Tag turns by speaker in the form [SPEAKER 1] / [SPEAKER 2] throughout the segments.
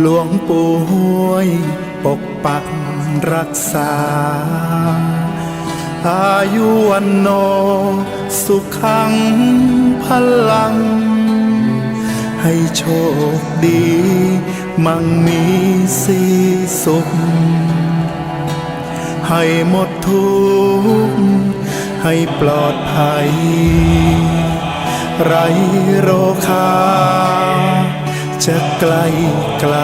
[SPEAKER 1] หลวงปู่ห้วยปกปักรักษา อายุวันโนสุขังพลัง ให้โชคดี มั่งมีสีสุข ให้หมดทุกข์ให้ปลอดภัย ไรโรคา จะไกลไกล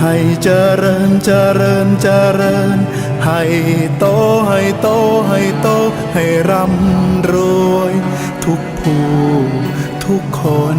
[SPEAKER 1] ให้เจริญเจริญเจริญ ให้โตให้โตให้โตให้ร่ำรวย ทุกผู้ทุกคน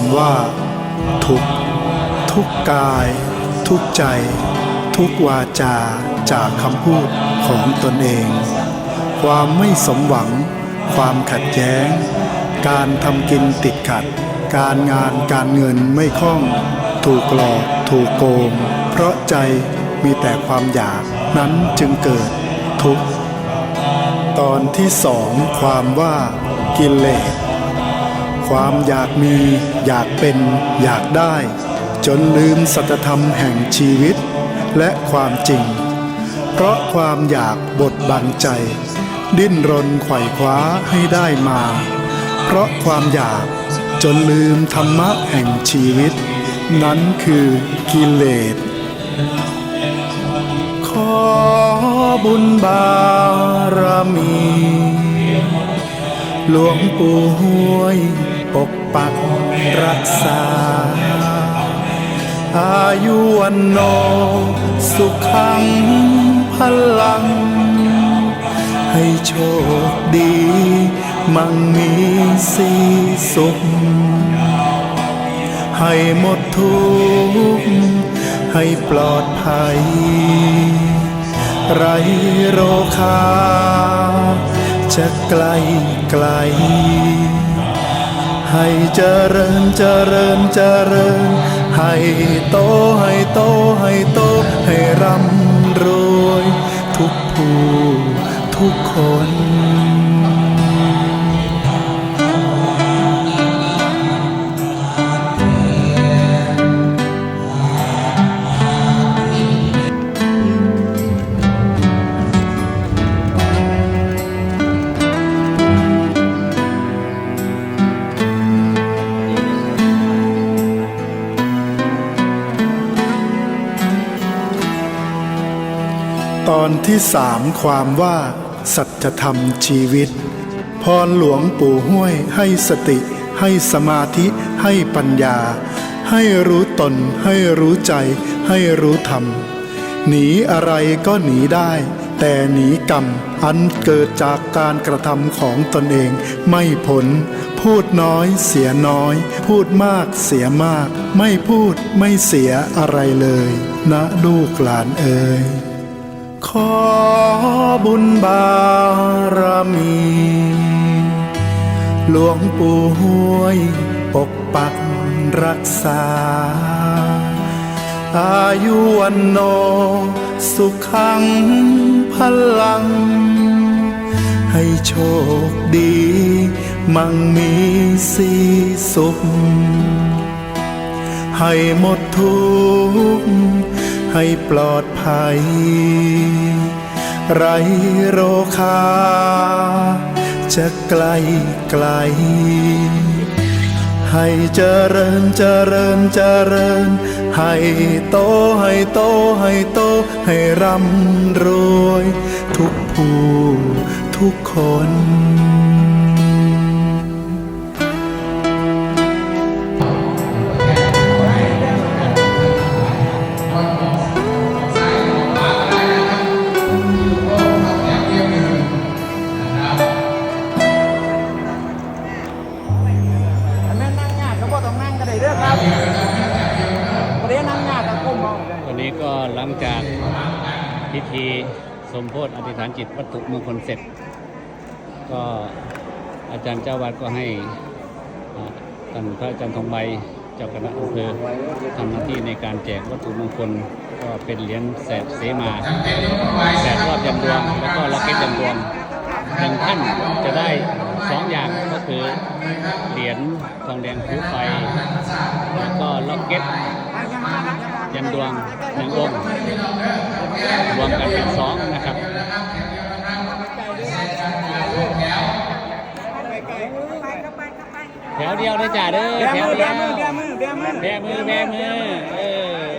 [SPEAKER 1] ความว่า ทุกทุกกาย ทุกใจ ทุกวาจาจากคำพูดของตนเอง ความไม่สมหวัง ความขัดแย้ง การทำกินติดขัด การงานการเงินไม่คล่อง ถูกหลอกถูกโกง เพราะใจมีแต่ความอยากนั้นจึงเกิดทุกข์ตอนที่สองความว่ากิเลส ความอยากมี อยากเป็น อยากได้ จนลืมสัจธรรมแห่งชีวิต และความจริง เพราะความอยากบดบังใจ ดิ้นรนไขว่คว้าให้ได้มา เพราะความอยากจนลืมธรรมะแห่งชีวิต นั้นคือกิเลสขอบุญบารมี หลวงปู่ห้วย ปกปักรักษา อายุวันโนสุขังพลัง ให้โชคดี มั่งมีสีสุข ให้หมดทุกข์ให้ปลอดภัย ไรโรคาจะไกลไกล ให้เจริญเจริญเจริญ ให้โตให้โตให้โตให้ร่ำรวย ทุกผู้ทุกคน ตอนที่สามความว่า สัจธรรมชีวิต พรหลวงปู่ห้วยให้สติ ให้สมาธิให้ปัญญา ให้รู้ตน ให้รู้ใจ ให้รู้ธรรม หนีอะไรก็หนีได้ แต่หนีกรรม อันเกิดจากการกระทำของตนเองไม่ผลพูดน้อยเสียน้อย พูดมากเสียมาก ไม่พูดไม่เสียอะไรเลย นะลูกหลานเอ่ย ขอบุญบารมี หลวงปู่ห้วย ปกปักรักษา อายุวันโน สุขังพลัง ให้โชคดี มั่งมีสีสุข ให้หมดทุกข์ ให้ปลอดภัย ไรโรคา จะไกลไกล ให้เจริญเจริญเจริญ ให้โตให้โตให้โตให้ร่ำรวย ทุกผู้ทุกคน
[SPEAKER 2] อัน พิธีสมโพธิอธิษฐานจิตวัตถุมงคลเสร็จ ก็อาจารย์เจ้าวัดก็ให้อ่าท่านพระอาจารย์ทองใบเจ้าคณะอำเภอทำหน้าที่ในการแจกวัตถุมงคลก็เป็นเหรียญแสบเสมาแสบรอบยันดวงแล้วก็ล็อกเก็ตยันดวงหนึ่งท่านจะได้สองอย่างก็คือเหรียญทองแดงผิวไฟ แล้วก็ล็อกเก็ต ยันดวงหนึ่งองค์รวมกันเป็นสองนะครับแถวเดียวเลยจ้าเด้อแถวเดียวแบมือแบมือแบมือแบมือเออ